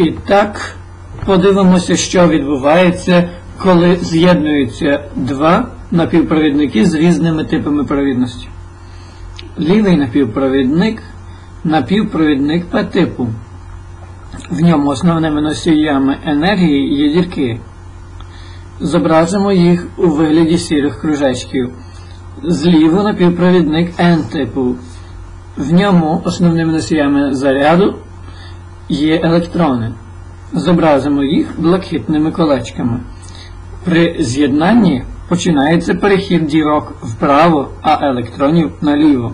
І так подивимося, що відбувається, коли з'єднуються два напівпровідники з різними типами провідності. Лівий напівпровідник напівпровідник П типу. В ньому основними носіями енергії є дірки. Зобразимо їх у вигляді сірих кружечків. Зліво напівпровідник N типу. В ньому основними носіями заряду є електрони. Зобразимо їх блакитними колечками. При з'єднанні починається перехід дірок вправо, а електронів наліво.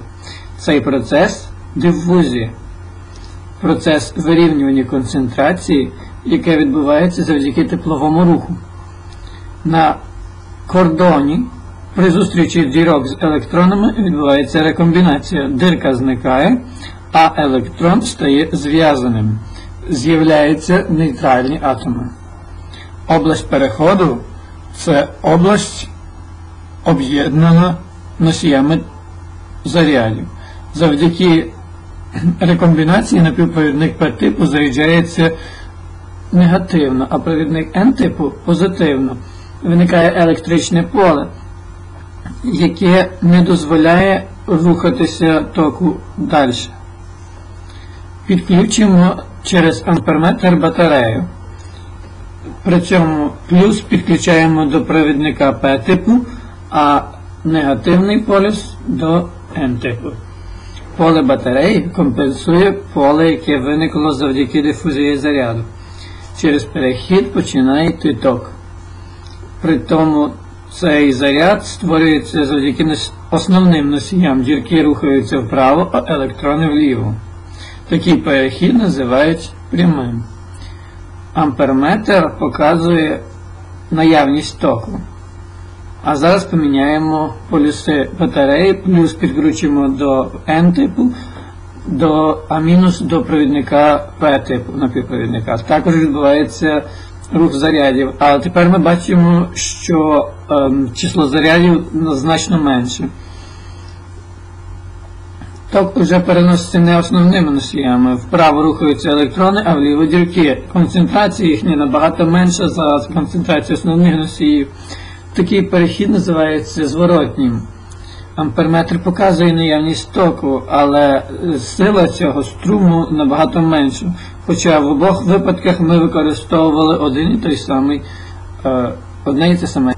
Цей процес дифузія. Процес вирівнювання концентрації, яке відбувається завдяки тепловому руху. На кордоні при зустрічі дірок з електронами відбувається рекомбінація. Дирка зникає, а електрон стає зв'язаним. З'являються нейтральні атоми. Область переходу це область об'єднана носіями зарядів. Завдяки рекомбінації напівпровідник П типу заряджається негативно, а провідник N типу позитивно. Виникає електричне поле, яке не дозволяє рухатися току далі. Підключимо через амперметр батарею. При цьому плюс підключаємо до провідника П типу, а негативний полюс до N типу. Поле батареї компенсує поле, яке виникло завдяки дифузії заряду. Через перехід починає йти ток. При тому цей заряд створюється завдяки основним носіям. Дірки рухаються вправо, а електрони вліво. Такий перехід називають прямим. Амперметр показує наявність току. А зараз поміняємо полюси батареї, плюс підключимо до N типу, до, а мінус до провідника P типу напівпровідника. Також відбувається рух зарядів. А тепер ми бачимо, що ем, число зарядів значно менше. Ток вже переноситься не основними носіями. Вправо рухаються електрони, а вліво дірки. Концентрація їхня набагато менша за концентрацію основних носіїв. Такий перехід називається зворотнім. Амперметр показує наявність току, але сила цього струму набагато менша. Хоча в обох випадках ми використовували один і той самий, е, одне і те саме.